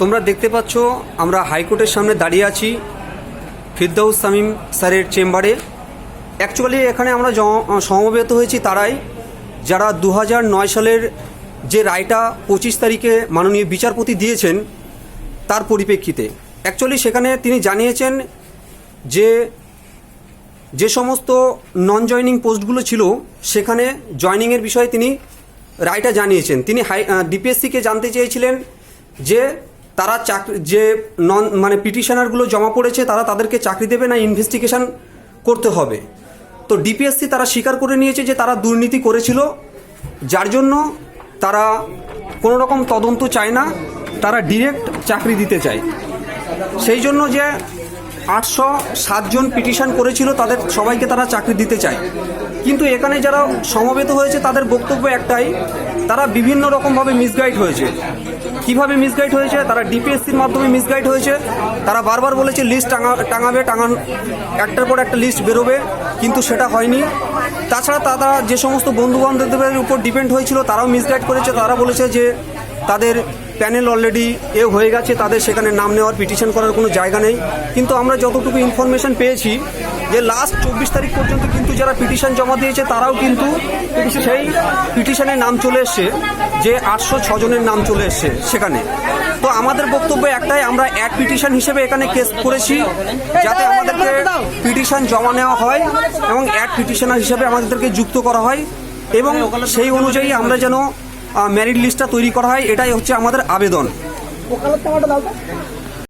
তোমরা দেখতে পাচ্ছ, আমরা হাইকোর্টের সামনে দাঁড়িয়ে আছি ফিরদাউস সামিম স্যারের চেম্বারে। অ্যাকচুয়ালি এখানে আমরা সমবেত হয়েছি তারাই, যারা দু নয় সালের যে রায়টা পঁচিশ তারিখে মাননীয় বিচারপতি দিয়েছেন, তার পরিপ্রেক্ষিতে। অ্যাকচুয়ালি সেখানে তিনি জানিয়েছেন যে যে সমস্ত নন জয়নিং পোস্টগুলো ছিল, সেখানে জয়নিংয়ের বিষয়ে তিনি রায়টা জানিয়েছেন। তিনি হাই ডিপিএসসিকে জানতে চেয়েছিলেন যে তারা চাকরি, যে নন মানে পিটিশনারগুলো জমা পড়েছে, তারা তাদেরকে চাকরি দেবে না ইনভেস্টিগেশন করতে হবে। তো ডিপিএসসি তারা স্বীকার করে নিয়েছে যে তারা দুর্নীতি করেছিল, যার জন্য তারা কোনো রকম তদন্ত চায় না, তারা ডিরেক্ট চাকরি দিতে চায়। সেই জন্য যে আটশো সাতজন পিটিশন করেছিল, তাদের সবাইকে তারা চাকরি দিতে চায়। কিন্তু এখানে যারা সমবেত হয়েছে, তাদের বক্তব্য একটাই, তারা বিভিন্ন রকমভাবে মিসগাইড হয়েছে। কীভাবে মিসগাইড হয়েছে, তারা ডিপিএসসির মাধ্যমে মিসগাইড হয়েছে, তারা বারবার বলেছে লিস্ট টাঙা, টাঙাবে, টাঙান, একটার পর একটা লিস্ট বেরোবে, কিন্তু সেটা হয়নি। তাছাড়া তারা যে সমস্ত বন্ধু বান্ধবদের উপর ডিপেন্ড হয়েছিল, তারাও মিসগাইড করেছে। তারা বলেছে যে তাদের প্যানেল অলরেডি এ হয়ে গেছে, তাদের সেখানে নাম নেওয়ার পিটিশন করার কোনো জায়গা নেই। কিন্তু আমরা যতটুকু ইনফরমেশন পেয়েছি, যে লাস্ট চব্বিশ তারিখ পর্যন্ত কিন্তু যারা পিটিশন জমা দিয়েছে, তারাও কিন্তু সেই পিটিশনে নাম চলে এসছে। যে আটশো ছজনের নাম চলে এসছে সেখানে। তো আমাদের বক্তব্য একটাই, আমরা এক পিটিশন হিসেবে এখানে কেস করেছি, যাতে আমাদেরকে পিটিশন জমা নেওয়া হয় এবং এক পিটিশনার হিসেবে আমাদেরকে যুক্ত করা হয় এবং সেই অনুযায়ী আমরা যেন মেরিট লিস্টটা তৈরি করা হয়, এটাই হচ্ছে আমাদের আবেদন।